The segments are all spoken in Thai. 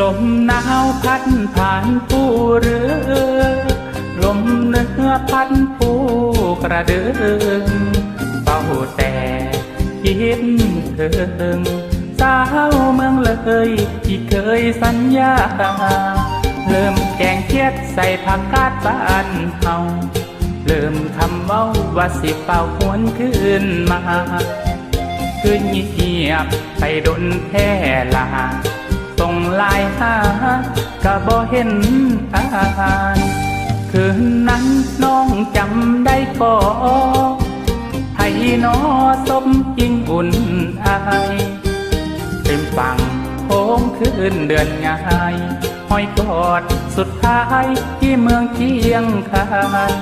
ลมหนาวพัดผ่านผู้เรือ ลมเนื้อพัดผู้กระดึงเฝ้าแต่คิดถึงสาวเมืองเลยที่เคยสัญญา เริ่มแกงเทียดใส่ผักกาดบ้านเฮาเริ่มทำเว้าว่าสิเป่าหวนขึ้นมาคือเงียบไปดนแท่ลา ส่งลายหาก็บ่เห็นอ่านคืนนั้นน้องจำได้ก็ให้นอสมยิ่งอุ่นอายเต็มฟังโค้งคืนเดือนง่ายห้อยกอดสุดท้ายที่เมืองเชียงคาน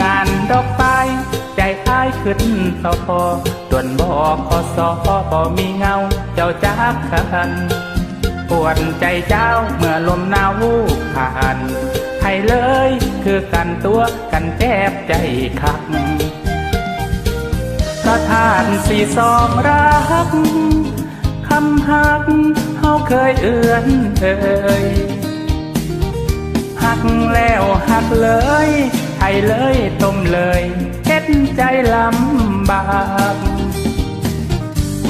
งานดอกไฟใจอ้ายขึ้นต่อตวนบอกขอสอบ่มีเงาเจ้าจากคัน ปวดใจเจ้าเมื่อลมหนาวผ่านให้เลยคือกันตัวกันแทบใจคักพระทานสีสองรักคำหักเฮาเคยเอื้อนเอ่ยหักแล้วหักเลยให้เลยต้มเลยเฮ็ดใจลำบาก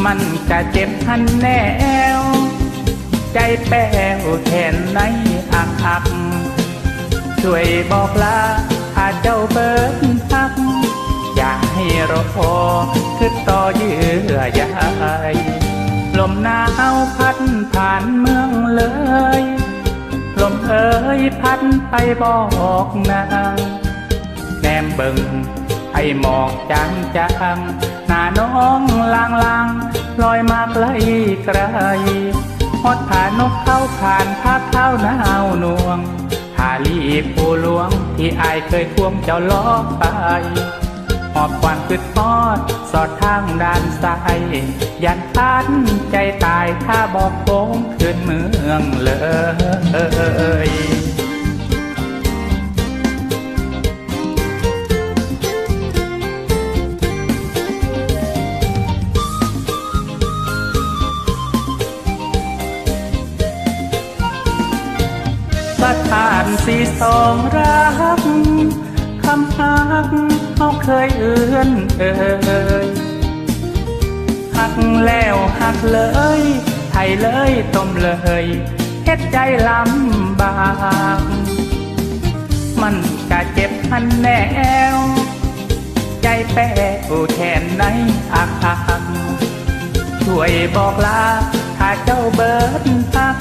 มันจะเจ็บทันแนว ใจแป้วแขนในอักอักช่วยบอกลาถ้าเจ้าเบิดพัก อย่าให้รอคือต่อเยื่อใยลมหนาวพัดผ่านเมืองเลย ลมเอ่ยพัดไปบอกนางแนมเบิ่งให้หมอกจางจางหน้าน้องลางลางลอยมาไกลไกล ฮอดผ่านนกเข้าผ่านพักเข้าหนาวนวงหาลีผู้หลวงที่อายเคยควงเจ้าล้อไปหอบความคืดทอด สอดทางด้านซ้ายยันพันใจตายถ้าบอกโค้งขึ้นเมืองเลย ประทานสีสองรักคำหักเขาเคยเอื้อนเอ่ยหักแล้วหักเลยไทยเลยต้มเลยเฮ็ดใจลำบากมันกะเจ็บพันแนว ใจแป้วแทนในอักอักช่วยบอกลาถ้าเจ้าเบิดพัก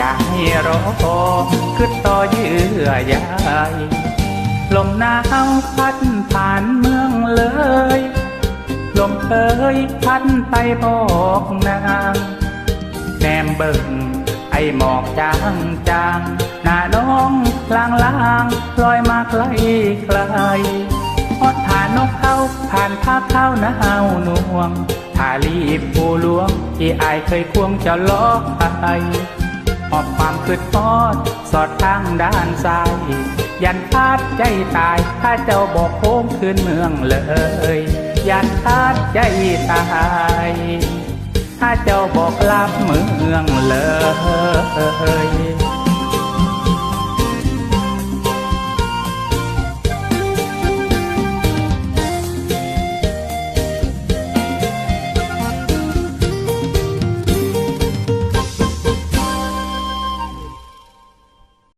อย่าให้รอคือต่อเยื่อใยลมหนาวพัดผ่านเมืองเลย ลมเอ่ยพัดไปบอกนางแนมเบิ่งไอหมอกจางจางหน้าน้องลางลางลอยมาไกลไกลฮอดผ่านนกเขาผ่านภาพเข้าหนาวนวงถ้ารีบผู้หลวงที่อายเคยควงจ้าล้อไป หอบความคืดทอด สอดทางด้านซ้าย ยันพาดใจตาย ถ้าเจ้าบอกโค้งคืนเมืองเลย ยันพาดใจตายถ้าเจ้าบอกลับเมืองเลย